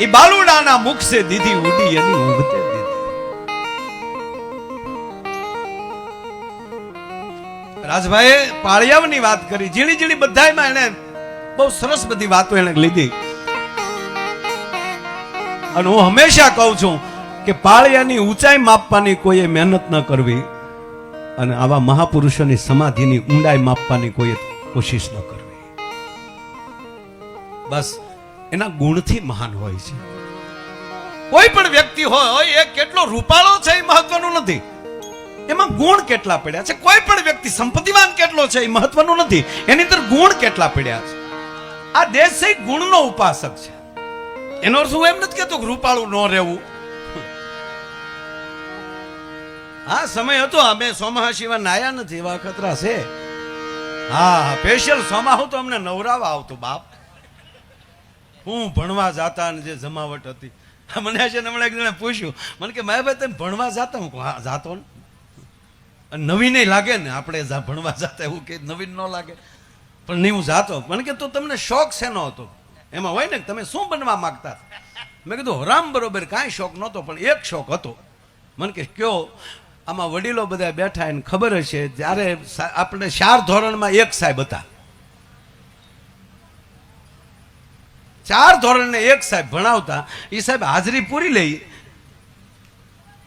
એ બાલુડાના મુખ સે દીધી ઉડી એની ઊંઘતે દીધી. પાળિયાવની વાત કરી. ઝીણી ઝીણી બધાયમાં એને બહુ સરસ બધી વાતો એને લીધી. અને હું હંમેશા કહું છું કે પાળિયાની ઊંચાઈ માપવાની કોઈએ મહેનત ન કરવી અને આવા મહાપુરુષોની સમાધિની ઊંડાઈ માપવાની કોઈએ કોશિશ ન કરવી. બસ. એના ગુણથી મહાન હોય છે. કોઈ પણ વ્યક્તિ હોય, એ કેટલો રૂપાળો છે એ મહત્વનું નથી. એમાં ગુણ કેટલા પડ્યા છે? કોઈ પણ વ્યક્તિ સંપત્તિવાન કેટલો છે એ મહત્વનું નથી. એની અંદર ગુણ કેટલા પડ્યા છે? આ દેશ છે ગુણનો ઉપાસક છે. એનો અર્થ હું એમ નથી કહેતો કે રૂપાળું ન રહેવું. હા સમય હતો, અમે સોમાહા શિવા નાયા નથી, એવા ખતરા છે. હા સ્પેશિયલ સોમાહુ તો અમને નવરાવા આવતું બાપ. હું ભણવા જાતા અને જે જમાવટ હતી. મને છે હમણાં એક જણે પૂછ્યું, મને કે, માય ભાઈ, તમે ભણવા જાતા? હું હા, જાતો ને. નવીન લાગે ને, આપણે ભણવા જાતા એવું કે નવીન ન લાગે. પણ નહીં, હું જાતો. મને કે, તો તમને શોખ શેનો હતો? એમાં હોય ને તમે શું બનવા માંગતા? મેં કીધું હરામ બરોબર કાંઈ શોખ નહોતો, પણ એક શોખ હતો. મને કે, કયો? આમાં વડીલો બધા બેઠા એને ખબર હશે, જ્યારે આપણે ચાર ધોરણમાં એક સાહેબ હતા. ચાર ધોરણને એક સાહેબ ભણાવતા એ સાહેબ હાજરી પૂરી લઈ.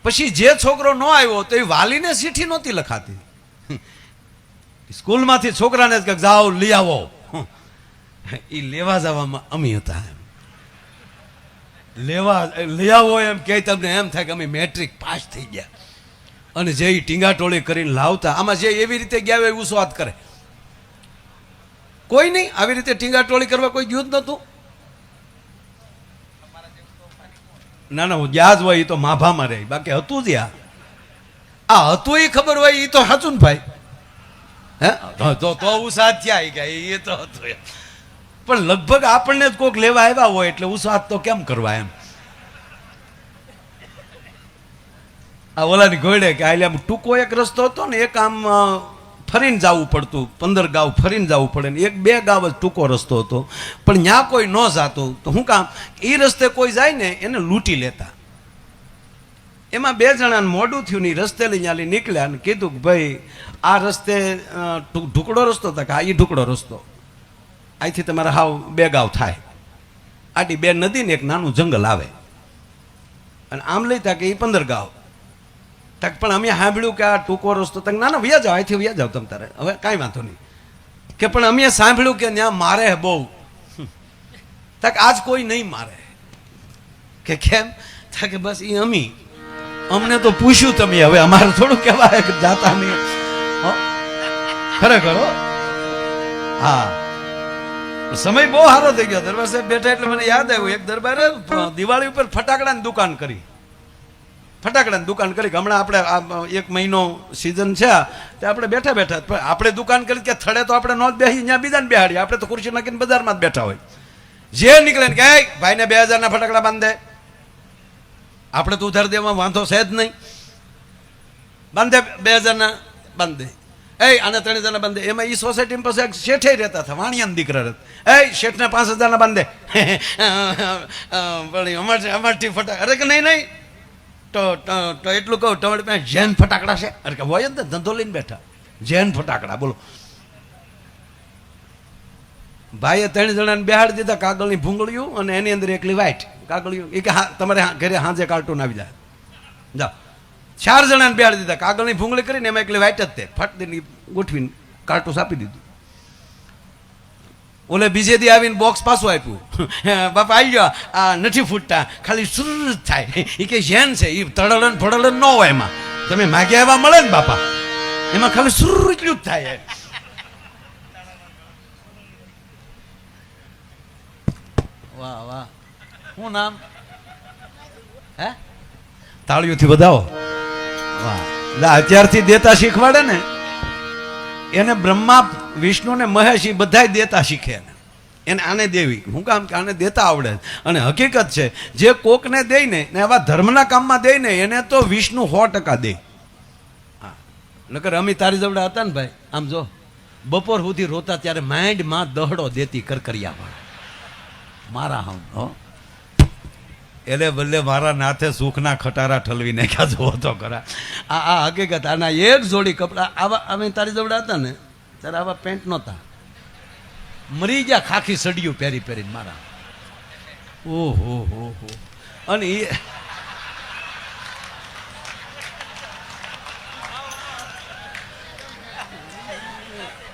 પછી જે છોકરો ન આવ્યો તો એ વાલીને ચીઠી નહોતી લખાતી. સ્કૂલમાંથી છોકરાને કે જાઓ, લઈ આવો. એ લેવા જવામાં અમી હતા એમ. લેવા લઈ આવો એમ કે તમને એમ થાય કે અમે મેટ્રિક પાસ થઈ ગયા. અને જે ટીંગાટોળી કરીને લાવતા, આમાં જે એવી રીતે ગયા હોય એવું સ્વાદ કરે. કોઈ નહીં, આવી રીતે ટીંગાટોળી કરવા કોઈ ગયું જ નહોતું. ના ના, હું જ્યાં જ હોય એ તો માભામાં રહે. બાકી હતું જ આ આ હતું એ ખબર હોય એ તો સાચું ને ભાઈ? હે? તો- તો ઉસાદ થયા કે એ તો હતું પણ લગભગ આપણને જ કોક લેવા આવ્યા હોય એટલે ઉસાદ તો કેમ કરવા એમ? આ ઓલાની ગોળે કે આમ ટૂંકો એક રસ્તો હતો ને, એક આમ ફરીને જવું પડતું, પંદર ગાંવ ફરીને જવું પડે ને એક બે ગાવ જ ટૂંકો રસ્તો હતો. પણ ત્યાં કોઈ ન જાતું. તો શું કામ એ રસ્તે કોઈ જાય ને, એને લૂંટી લેતા. એમાં બે જણાને મોડું થયું ને રસ્તે લઈ લઈ નીકળ્યા ને કીધું કે ભાઈ, આ રસ્તે ઢુકડો રસ્તો હતા કે હા એ ઢુકડો રસ્તો. અહીંથી તમારે હાવ બે ગાવ થાય. આટી બે નદી ને એક નાનું જંગલ આવે. અને આમ લઈતા કે એ પંદર ગાવ. તક પણ અમે સાંભળ્યું કે આ ટૂંકો રસ્તો તક ના ના, વ્યા જાઓ, અહીંથી વ્યા જાઓ તમે તારે. હવે કાંઈ વાંધો નહીં. કે પણ અમે સાંભળ્યું કે ત્યાં મારે બહુ. તક આજ કોઈ નહીં મારે. કે કેમ? તા કે બસ એ અમી. અમને તો પૂછ્યું તમે હવે, અમારે થોડું કહેવાય કે જાતા નહીં? ખરેખર, હો. હા. સમય બહુ સારો થઈ ગયો. દરબાર સાહેબ બેઠા એટલે મને યાદ આવ્યું. એક દરબારે દિવાળી ઉપર ફટાકડાની દુકાન કરી. ફટાકડાની દુકાન કરી હમણાં આપણે એક મહિનો સિઝન છે તે આપણે બેઠા બેઠા પણ આપણે દુકાન કરી કે થડે તો આપણે ન જ બેસી ત્યાં બીજાને બેહાડીએ. આપણે તો ખુરશી નાખીને બજારમાં જ બેઠા હોય. જે નીકળે ને કે "એય, ભાઈને બે હજારના ફટાકડા બાંધે. આપણે તો ઉધાર દેવામાં વાંધો છે જ નહીં. બાંધે બે હજારના બાંધે. એ આને ત્રણ હજારના બાંધે. એમાં એ સોસાયટી પાસે શેઠે રહેતા હતા વાણિયાના દીકરા રહેતા. એ શેઠને પાંચ હજારના બાંધે. અમારથી ફટાક અરે કે નહીં નહીં. તો તો એટલું કહું, તમારી પાસે જૈન ફટાકડા છે? અરે કે હોય ને, ધંધો લઈને બેઠા. જૈન ફટાકડા, બોલો. ભાઈએ ત્રણ જણાને બેહાડી દીધા કાગળની ભૂંગળીયું અને એની અંદર એકલી વાઇટ કાગળિયું એ કે હા, તમારે ઘરે હાંજે કાર્ટૂન આવી જાય. જાઓ. ચાર જણાને બેહાડી દીધા. કાગળની ભૂંગળી કરીને એમાં એકલી વાઈટ જ તે. ફટ દઈને ગોઠવીને કાર્ટૂસ આપી દીધું. ઓલે બીજે દી આવીને બોક્સ પાછું આપ્યું. બાપા આવી ગયો આ નથી ફૂટતા ખાલી સુર થાય. એ કે ઝેન છે એ તળડન ફળડન ન હોય એમાં. તમે માગ્યા એવા મળે ને બાપા. એમાં ખાલી સુર એટલું જ થાય. વાહ વાહ. શું નામ? હે? તાળીઓથી વધાવો. વાહ. એટલે અત્યારથી દેતા શીખવાડે ને. એને બ્રહ્મા વિષ્ણુ ને મહેશ એ બધાય દેતા શીખે એને. એને આને દેવી. હું કામ કે આને દેતા આવડે અને હકીકત છે, જે કોકને દે ને એવા ધર્મના કામમાં દે ને એને તો વિષ્ણુ સો ટકા દે. હા. નકર અમે તારી જોડે હતા ને ભાઈ, આમ જો, બપોર સુધી રોતા ત્યારે માઇન્ડમાં દહડો દેતી કરકરિયા મારા હમ, હો. એટલે બદલે મારા નાથે સુખના ખટારા ઠલવી નાખ્યા જોવો તો ખરા. આ આ હકીકત, આના એક જોડી કપડાં, આવા અમે તારી જોડે હતા ને, ત્યારે આવા પેન્ટ નહોતા. મરી ગયા ખાખી સડિયું પહેરી પહેરીને મારા. ઓહો, હો હો. અને એ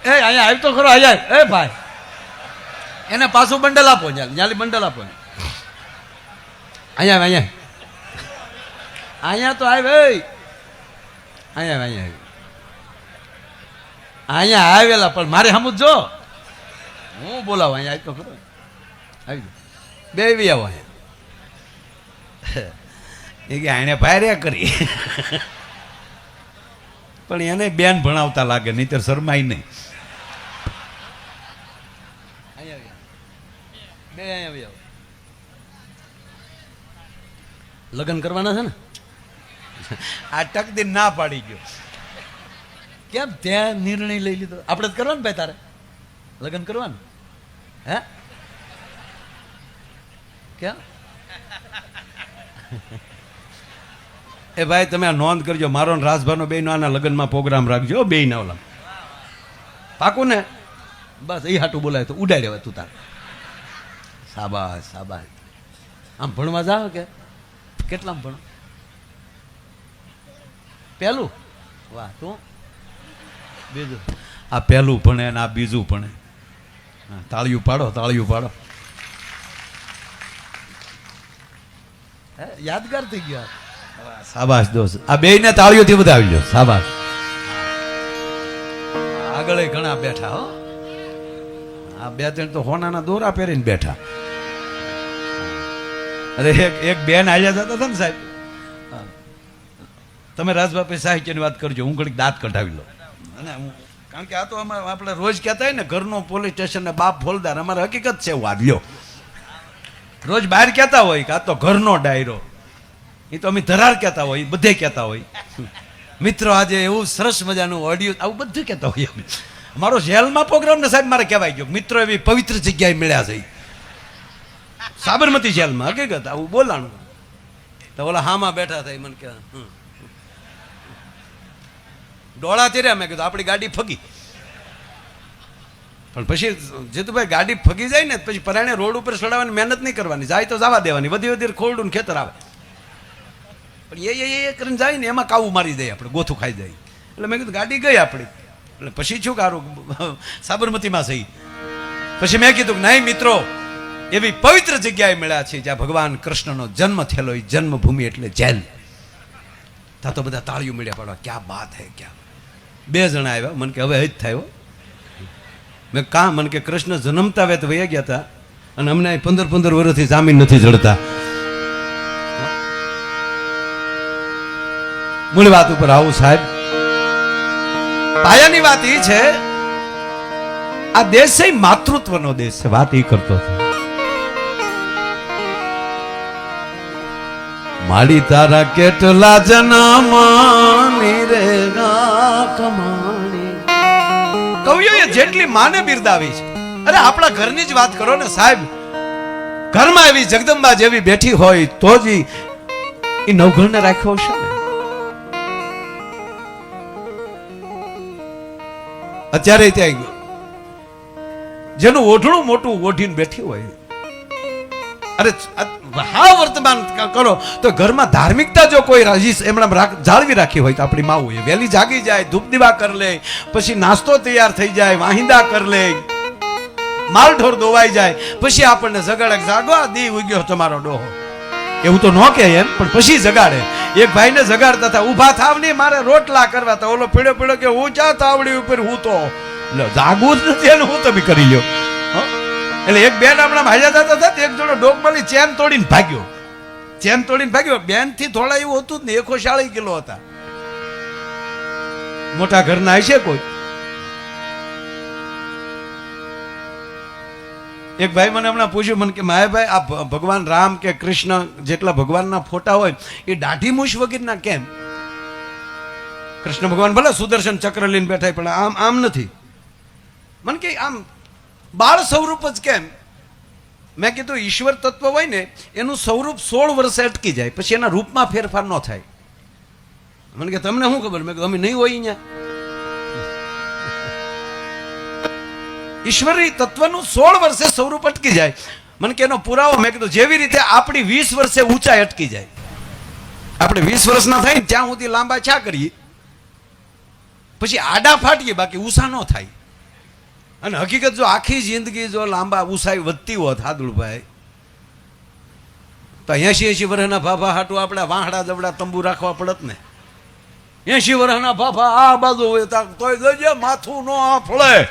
એ, અહીંયા આવી તો ખરો, અહીંયા એ ભાઈ, એને પાછું બંડલ આપો ન્યા ન્યાલી બંડલ આપો. અહીંયા અહીંયા અહીંયા તો આવ, ભાઈ. અહીંયા અહીંયા. અહીંયા આવેલા, પણ મારે સમજ જો. હું બોલાવું, અહીંયા આવી તો ખરો આવી. બે બી આવો અહીંયા. એ કે આને પાર્યા કરી. પણ એને બેન ભણાવતા લાગે, નહીતર શરમાય નહીં. બે અહીંયા આવી આવો લગ્ન કરવાના છે ને? આ ટકદી ના પાડી ગયો. કેમ? ત્યાં નિર્ણય લઈ લીધો. આપણે જ કરવાનું ભાઈ તારે? લગ્ન કરવાનું? હે? કેમ? એ ભાઈ તમે આ નોંધ કરજો. મારો ને રાજભાનો બે આના લગ્નમાં પ્રોગ્રામ રાખજો બે ના ઓલા. પાકું ને? બસ એ હાટું બોલાય તો ઉડાડે તું તાર. સાબાસ સાબાસ. આમ ભણવા જાવ કે? કેટલામ ભણો? પહેલું? વાહ તું? બીજું? આ પહેલું ભણે અને આ બીજું ભણે. તાળિયું પાડો તાળિયું પાડો. હે, યાદગાર થઈ ગયા. સાબાશ દોસ્ત. આ બે ને તાળીઓથી આવી લો સાબાશ આગળ ઘણા બેઠા હો. આ બે ત્રણ તો હોનાના દોરા પહેરીને બેઠા. અરે એક એક બેન આવ્યા જતા હતા ને સાહેબ? હા. તમે રાજબાપે સાહિત્યની વાત કરજો, હું ઘડીક દાંત કઢાવી લો અને હું કારણ કે આ તો અમારે આપણે રોજ કહેતા હોય ને, ઘરનો પોલીસ સ્ટેશન ને બાપ ફોલદાર, અમારે હકીકત છે એવું આવ્યો રોજ બહાર કહેતા હોય કે આ તો ઘરનો ડાયરો. એ તો અમે ધરાર કહેતા હોય બધે કહેતા હોય. મિત્રો, આજે એવું સરસ મજાનું ઓડિયો આવું બધું કહેતા હોય અમે. મારો જેલમાં પ્રોગ્રામ ને સાહેબ મારે કહેવાય ગયો. મિત્રો એવી પવિત્ર જગ્યાએ મળ્યા છે. સાબરમતી જેલમાં, હકીકત, આવું બોલાણું. તો ઓલા હામાં બેઠા થાય, મને કે. ડોળા તેર્યા મેં કીધું, આપણી ગાડી ફગી. પણ પછી જીતુભાઈ, ગાડી ફગી જાય ને, પછી પરાણે રોડ ઉપર ચડાવવાની મહેનત નહીં કરવાની, જાય તો જવા દેવાની, વધી વધી ખોરડું ખેતર આવે. પણ એ એ એ કરીને જાય ને, એમાં કાવું મારી જાય આપણે, ગોથું ખાઈ જાય. એટલે મેં કીધું, ગાડી ગઈ આપણી. એટલે પછી શું કારું? સાબરમતીમાં સહી પછી મેં કીધું નહીં મિત્રો એવી પવિત્ર જગ્યાએ મળ્યા છે જ્યાં ભગવાન કૃષ્ણનો જન્મ થયેલો એ જન્મભૂમિ એટલે જેલ. ત્યાં તો બધા તાળીઓ મળ્યા પાડવા, ક્યાં બાત હે, ક્યાં? બે જણા આવ્યા, મને કે, હવે જ થયો મેં કા? મને કે, કૃષ્ણ જન્મતા વેત વયા ગયા હતા અને અમને પંદર પંદર વર્ષથી જામીન નથી જડતા. મૂળ વાત ઉપર આવું, સાહેબ. પાયાની વાત એ છે, આ દેશ માતૃત્વનો દેશ છે, વાત એ કરતો હતો. માડી તારા કેટલા જન્મની રે કમાણી કવિઓએ જેટલી માને બિરદાવી છે. અરે, આપણા ઘરની જ વાત કરો ને સાહેબ. ઘરમાં એવી જગદંબા જેવી બેઠી હોય તો જ ઈ નવઘણને રાખ્યો હશે અત્યારે ત્યાં ગયો. જેનું ઓઢણું મોટું ઓઢીને બેઠી હોય. અરે હા વર્તમાન કરો, તો ઘરમાં ધાર્મિકતા જો કોઈ રાજી એમણે જાળવી રાખી હોય તો આપણી માવું એ વહેલી જાગી જાય, ધૂપ દીવા કરી લે, પછી નાસ્તો તૈયાર થઈ જાય, વાહિંદા કરી લે, માલઢોર દોવાઈ જાય, પછી આપણને જગાડે જાગવા દી ઉગ્યો તમારો ડોહો. એવું તો ન કહે એમ, પણ પછી જગાડે. એક ભાઈને જગાડતા હતા, ઊભા થાવ નહીં, મારે રોટલા કરવા તો ઓલો પીળો પીળો કે હું ચા તાવડી ઉપર હું તો જાગવું જ નથી અને હું તમે કરી લ્યો. હો? એટલે એક બેન હમણાં હાજર થતા હતા એક જોડો ડોકમાલી ચેન તોડીને ભાગ્યો. ચેન તોડીને ભાગ્યો. બેનથી થોડા એવું હતું જ ને, એકો શાળી કિલો હતા. મોટા ઘરના હશે કોઈ? એક ભાઈ મને હમણાં પૂછ્યું, મને કે માયાભાઈ આ ભગવાન રામ કે કૃષ્ણ જેટલા ભગવાનના ફોટા હોય, એ દાઢી મૂછ વગેરેના કેમ? કૃષ્ણ ભગવાન ભલે સુદર્શન ચક્ર લઈને બેઠા પણ આમ આમ નથી. મને કે, આમ બાળ સ્વરૂપ જ કેમ? મેં કીધું ઈશ્વર તત્વ હોય ને, એનું સ્વરૂપ સોળ વર્ષે અટકી જાય, પછી એના રૂપમાં ફેરફાર ન થાય. મને કે તમને શું ખબર? મેં અમે નહીં હોય અહીંયા. ઈશ્વરી તત્વનું સોળ વર્ષે સ્વરૂપ અટકી જાય. મને કે એનો પુરાવો, મેં કીધું, જેવી રીતે આપણી વીસ વર્ષે ઊંચાઈ અટકી જાય. આપણે વીસ વર્ષના થાય ત્યાં સુધી લાંબા છા કરીએ? પછી આડા ફાટીએ, બાકી ઉષા ન થાય. અને હકીકત જો આખી જિંદગી જો લાંબા ઉસાઈ વધતી હોત હાદુળભાઈ તો એસી એસી વર્ષના ભાભા હાટું આપણે વાહડા જવડા તંબુ રાખવા પડત ને. એસી વર્ષના ભાભા આ બાજુ હોય તોય જોજે માથું ન ફળે